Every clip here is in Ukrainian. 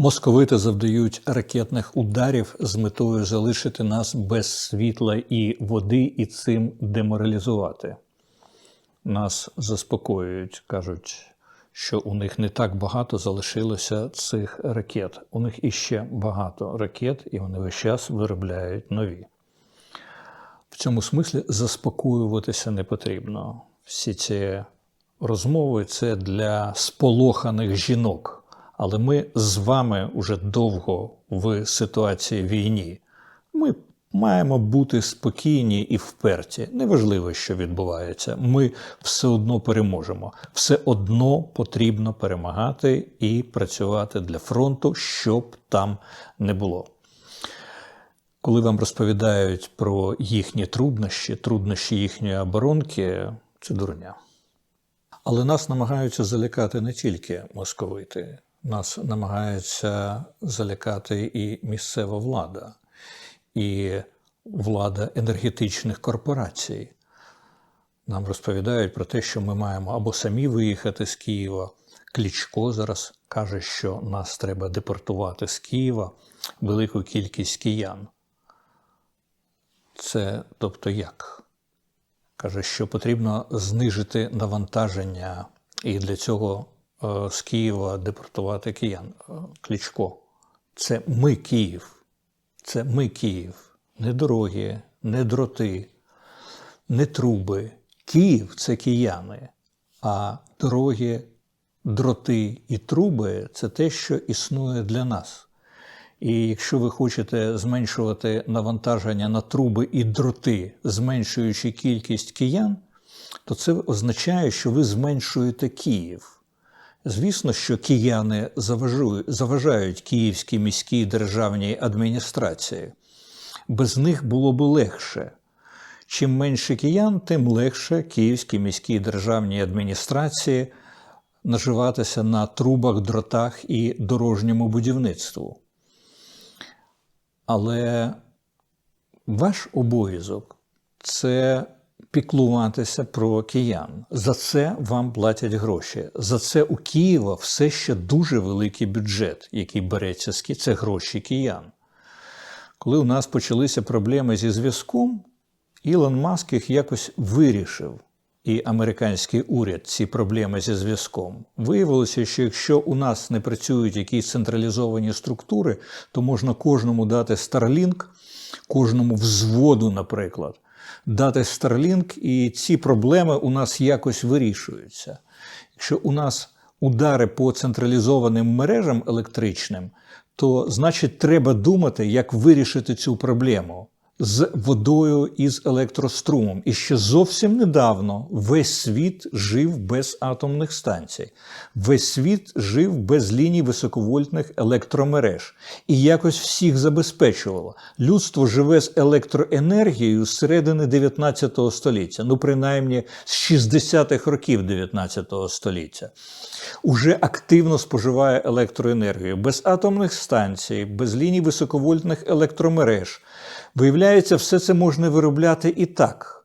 Московити завдають ракетних ударів з метою залишити нас без світла і води і цим деморалізувати. Нас заспокоюють, кажуть, що у них не так багато залишилося цих ракет. У них іще багато ракет, і вони весь час виробляють нові. В цьому смислі заспокоюватися не потрібно. Всі ці розмови це для сполоханих жінок. Але ми з вами уже довго в ситуації війні. Ми маємо бути спокійні і вперті. Неважливо, що відбувається. Ми все одно переможемо. Все одно потрібно перемагати і працювати для фронту, щоб там не було. Коли вам розповідають про їхні труднощі, труднощі їхньої оборонки, це дурня. Але нас намагаються залякати не тільки московити, нас намагається залякати і місцева влада, і влада енергетичних корпорацій. Нам розповідають про те, що ми маємо або самі виїхати з Києва. Клічко зараз каже, що нас треба депортувати з Києва велику кількість киян. Це тобто як? Каже, що потрібно знижити навантаження, і для цього з Києва депортувати киян. Е, Кличко. Це ми Київ. Це ми Київ. Не дороги, не дроти, не труби. Київ це кияни, а дороги, дроти і труби це те, що існує для нас. І якщо ви хочете зменшувати навантаження на труби і дроти, зменшуючи кількість киян, то це означає, що ви зменшуєте Київ. Звісно, що кияни заважають, Київській міській державній адміністрації. Без них було б легше. Чим менше киян, тим легше Київській міській державній адміністрації наживатися на трубах, дротах і дорожньому будівництву. Але ваш обов'язок це піклуватися про киян. За це вам платять гроші. За це у Києва все ще дуже великий бюджет, який береться з Ки- це гроші киян. Коли у нас почалися проблеми зі зв'язком, Ілон Маск їх якось вирішив. І американський уряд ці проблеми зі зв'язком. Виявилося, що якщо у нас не працюють якісь централізовані структури, то можна кожному дати Starlink, кожному взводу, наприклад, дати Starlink, і ці проблеми у нас якось вирішуються. Якщо у нас удари по централізованим мережам електричним, то значить треба думати, як вирішити цю проблему з водою і з електрострумом. І ще зовсім недавно весь світ жив без атомних станцій, весь світ жив без ліній високовольтних електромереж і якось всіх забезпечувало. Людство живе з електроенергією з середини 19 століття, ну принаймні з 60-х років 19 століття. Уже активно споживає електроенергію без атомних станцій, без ліній високовольтних електромереж. Виявляється, все це можна виробляти і так.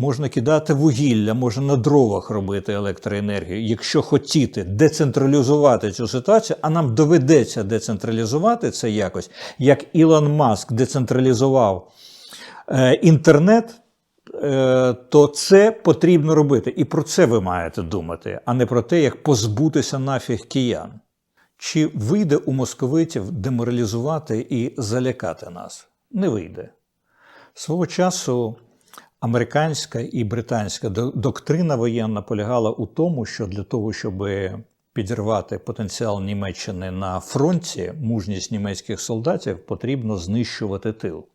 Можна кидати вугілля, можна на дровах робити електроенергію. Якщо хотіти децентралізувати цю ситуацію, а нам доведеться децентралізувати це якось, як Ілон Маск децентралізував е, інтернет, е, то це потрібно робити. І про це ви маєте думати, а не про те, як позбутися нафіг киян. Чи вийде у московитів деморалізувати і залякати нас? Не вийде. Свого часу американська і британська доктрина воєнна полягала у тому, що для того, щоб підірвати потенціал Німеччини на фронті, мужність німецьких солдатів, потрібно знищувати тил.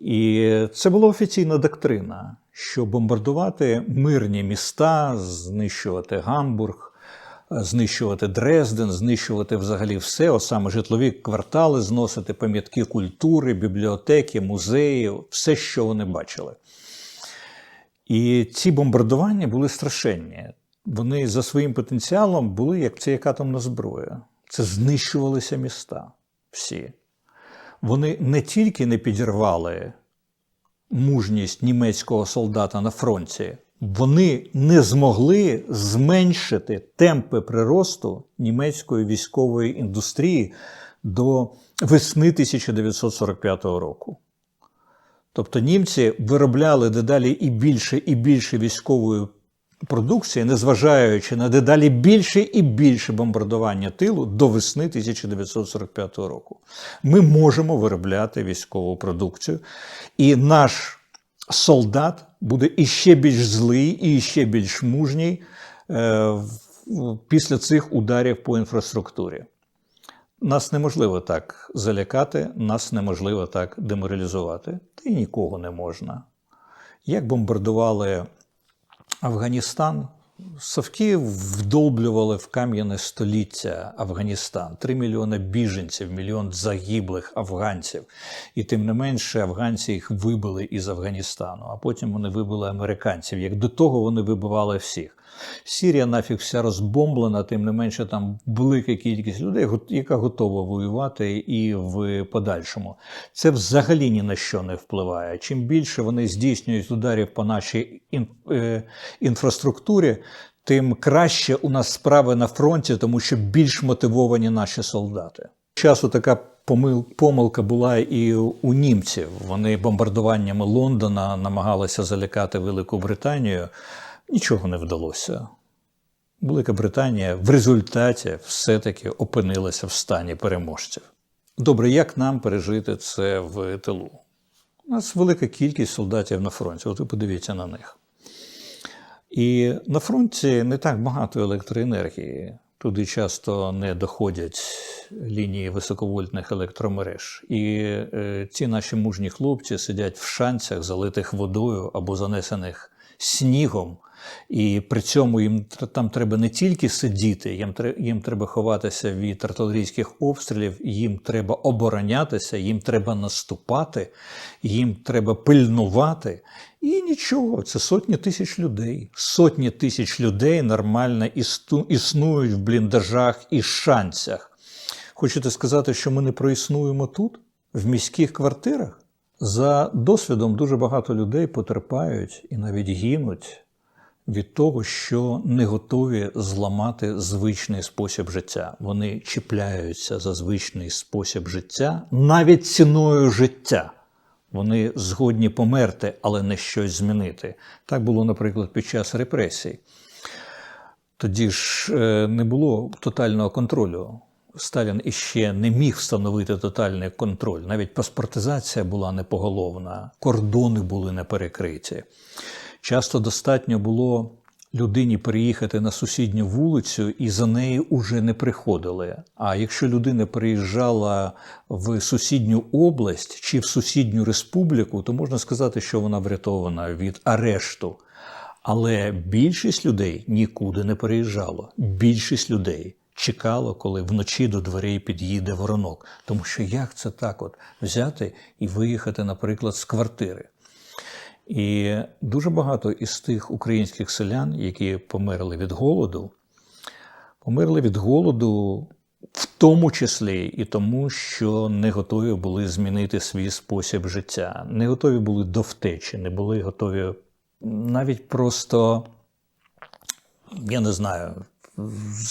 І це була офіційна доктрина, що бомбардувати мирні міста, знищувати Гамбург, знищувати Дрезден, знищувати взагалі все, от саме житлові квартали, зносити пам'ятки культури, бібліотеки, музеї, все, що вони бачили. І ці бомбардування були страшенні. Вони за своїм потенціалом були як це як атомна зброя. Це знищувалися міста всі. Вони не тільки не підірвали мужність німецького солдата на фронті, вони не змогли зменшити темпи приросту німецької військової індустрії до весни 1945 року. Тобто німці виробляли дедалі і більше і більше військової продукції, незважаючи на дедалі більше і більше бомбардування тилу до весни 1945 року. Ми можемо виробляти військову продукцію, і наш солдат буде іще більш злий і іще більш мужній е, після цих ударів по інфраструктурі. Нас неможливо так залякати, нас неможливо так деморалізувати, та й нікого не можна. Як бомбардували Афганістан, совки вдолблювали в кам'яне століття Афганістан. Три мільйони біженців, мільйон загиблих афганців. І тим не менше афганці їх вибили із Афганістану, а потім вони вибили американців. Як до того вони вибивали всіх. Сірія нафіг вся розбомблена, тим не менше там велика кількість людей, яка готова воювати і в подальшому. Це взагалі ні на що не впливає. Чим більше вони здійснюють ударів по нашій е, інфраструктурі, тим краще у нас справи на фронті, тому що більш мотивовані наші солдати. Часу така помил, помилка була і у німців. Вони бомбардуваннями Лондона намагалися залякати Велику Британію. Нічого не вдалося. Велика Британія в результаті все-таки опинилася в стані переможців. Добре, як нам пережити це в тилу? У нас велика кількість солдатів на фронті. От ви подивіться на них. І на фронті не так багато електроенергії. Туди часто не доходять лінії високовольтних електромереж. І е, ці наші мужні хлопці сидять в шанцях, залитих водою або занесених снігом. І при цьому їм там треба не тільки сидіти, їм, їм треба ховатися від артилерійських обстрілів, їм треба оборонятися, їм треба наступати, їм треба пильнувати. І нічого, це сотні тисяч людей. Сотні тисяч людей нормально існують в бліндажах і шанцях. Хочете сказати, що ми не проіснуємо тут, в міських квартирах? За досвідом дуже багато людей потерпають і навіть гинуть від того, що не готові зламати звичний спосіб життя. Вони чіпляються за звичний спосіб життя навіть ціною життя. Вони згодні померти, але не щось змінити. Так було, наприклад, під час репресій. Тоді ж е, не було тотального контролю. Сталін іще не міг встановити тотальний контроль. Навіть паспортизація була непоголовна, кордони були не перекриті. Часто достатньо було людині переїхати на сусідню вулицю, і за неї уже не приходили. А якщо людина переїжджала в сусідню область чи в сусідню республіку, то можна сказати, що вона врятована від арешту. Але більшість людей нікуди не переїжджало. Більшість людей чекало, коли вночі до дверей під'їде воронок. Тому що як це так от взяти і виїхати, наприклад, з квартири? І дуже багато із тих українських селян, які померли від голоду, померли від голоду в тому числі і тому, що не готові були змінити свій спосіб життя, не готові були до втечі, не були готові навіть просто, я не знаю,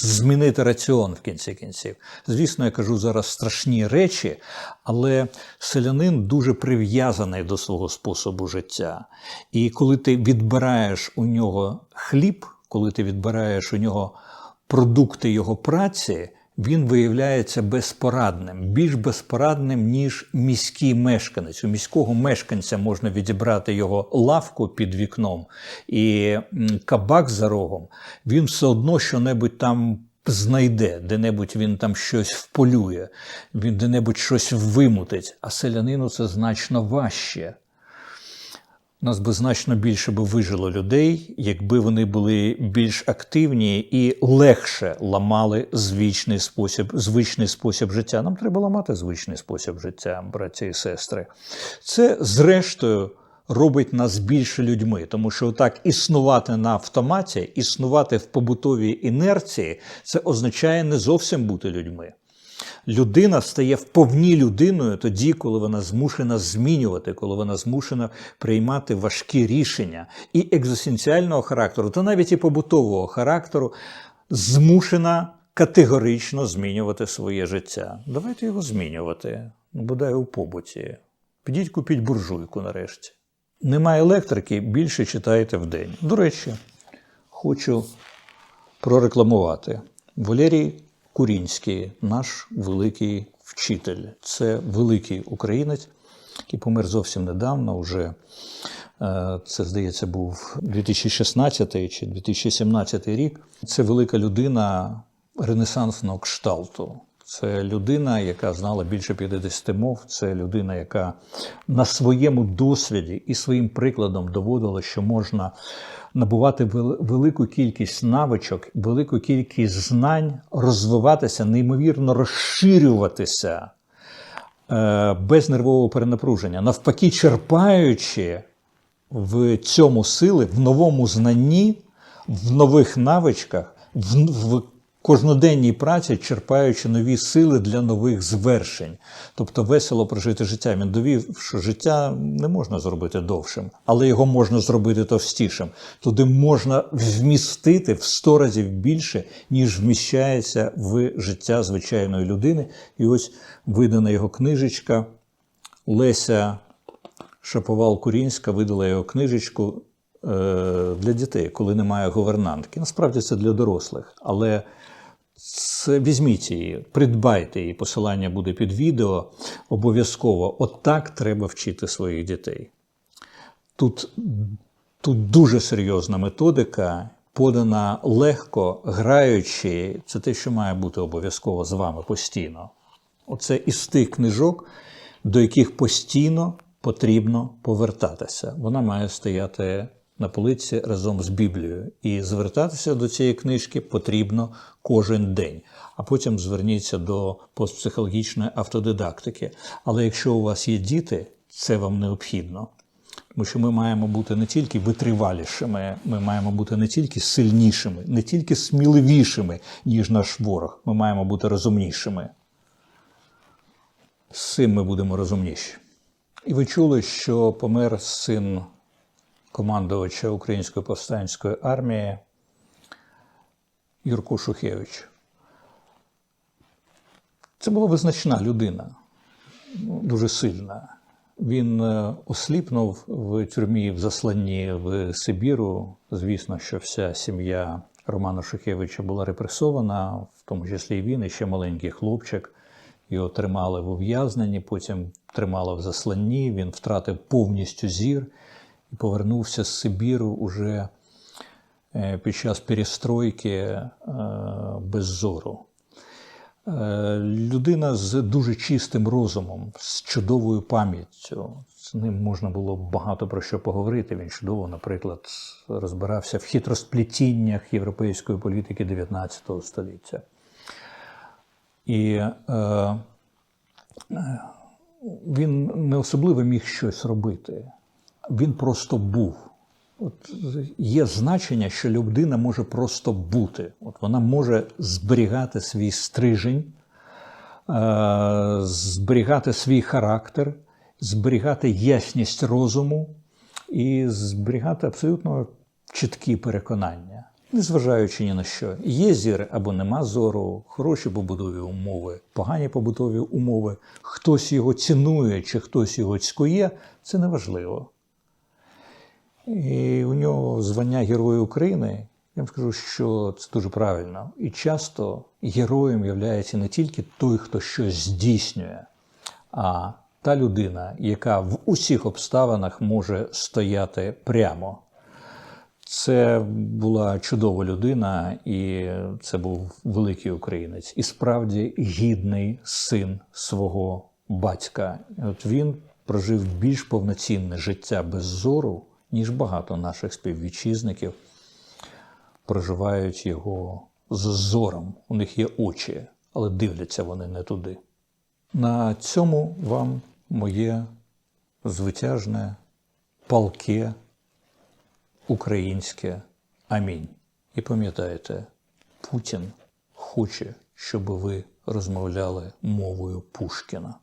змінити раціон в кінці кінців. Звісно, я кажу зараз страшні речі, але селянин дуже прив'язаний до свого способу життя. І коли ти відбираєш у нього хліб, коли ти відбираєш у нього продукти його праці, він виявляється безпорадним, більш безпорадним, ніж міський мешканець. У міського мешканця можна відібрати його лавку під вікном і кабак за рогом. Він все одно що-небудь там знайде, де-небудь він там щось вполює, він де-небудь щось вимутить. А селянину це значно важче. Нас би значно більше би вижило людей, якби вони були більш активні і легше ламали звичний спосіб, звичний спосіб життя. Нам треба ламати звичний спосіб життя, браті і сестри. Це, зрештою, робить нас більше людьми, тому що так існувати на автоматі, існувати в побутовій інерції, це означає не зовсім бути людьми. Людина стає вповні людиною тоді, коли вона змушена змінювати, коли вона змушена приймати важкі рішення і екзистенціального характеру, та навіть і побутового характеру, змушена категорично змінювати своє життя. Давайте його змінювати, ну, бодай у побуті. Підіть купіть буржуйку нарешті. Немає електрики, більше читайте в день. До речі, хочу прорекламувати. Валерій Курінський, наш великий вчитель. Це великий українець, який помер зовсім недавно. Уже е, це, здається, був 2016 чи 2017 рік. Це велика людина ренесансного кшталту. Це людина, яка знала більше 50 мов. Це людина, яка на своєму досвіді і своїм прикладом доводила, що можна набувати велику кількість навичок, велику кількість знань, розвиватися, неймовірно розширюватися е, без нервового перенапруження, навпаки, черпаючи в цьому сили, в новому знанні, в нових навичках, в, в кожноденній праці, черпаючи нові сили для нових звершень. Тобто весело прожити життя. Він довів, що життя не можна зробити довшим, але його можна зробити товстішим. Туди можна вмістити в сто разів більше, ніж вміщається в життя звичайної людини. І ось видана його книжечка Леся Шаповал Курінська видала його книжечку е, для дітей, коли немає говернантки. Насправді це для дорослих, але візьміть її, придбайте її. Посилання буде під відео. Обов'язково отак треба вчити своїх дітей. Тут, тут дуже серйозна методика, подана легко, граючи. Це те, що має бути обов'язково з вами постійно. Оце із тих книжок, до яких постійно потрібно повертатися. Вона має стояти на полиці разом з Біблією. І звертатися до цієї книжки потрібно кожен день. А потім зверніться до постпсихологічної автодидактики. Але якщо у вас є діти, це вам необхідно. Тому що ми маємо бути не тільки витривалішими, ми маємо бути не тільки сильнішими, не тільки сміливішими, ніж наш ворог. Ми маємо бути розумнішими. З цим ми будемо розумніші. І ви чули, що помер син командувача Української повстанської армії Юрко Шухевич. Це була визначна людина, дуже сильна. Він е, осліпнув в тюрмі в засланні в Сибіру. Звісно, що вся сім'я Романа Шухевича була репресована, в тому числі і він, і ще маленький хлопчик. Його тримали в ув'язненні, потім тримали в засланні. Він втратив повністю зір і повернувся з Сибіру уже е, під час перестройки е, без зору. Е, Людина з дуже чистим розумом, з чудовою пам'яттю. З ним можна було багато про що поговорити. Він чудово, наприклад, розбирався в хитросплетіннях європейської політики 19 століття. І е, він не особливо міг щось робити. Він просто був. От є значення, що людина може просто бути. От вона може зберігати свій стрижень, е, зберігати свій характер, зберігати ясність розуму і зберігати абсолютно чіткі переконання, незважаючи ні на що. Є зір або нема зору, хороші побутові умови, погані побутові умови, хтось його цінує чи хтось його цькує, це неважливо. І у нього звання Героя України. Я вам скажу, що це дуже правильно. І часто героєм являється не тільки той, хто щось здійснює, а та людина, яка в усіх обставинах може стояти прямо. Це була чудова людина, і це був великий українець, і справді гідний син свого батька. От він прожив більш повноцінне життя без зору, ніж багато наших співвітчизників проживають його з зором. У них є очі, але дивляться вони не туди. На цьому вам моє звитяжне, палке українське амінь. І пам'ятайте, Путін хоче, щоб ви розмовляли мовою Пушкіна.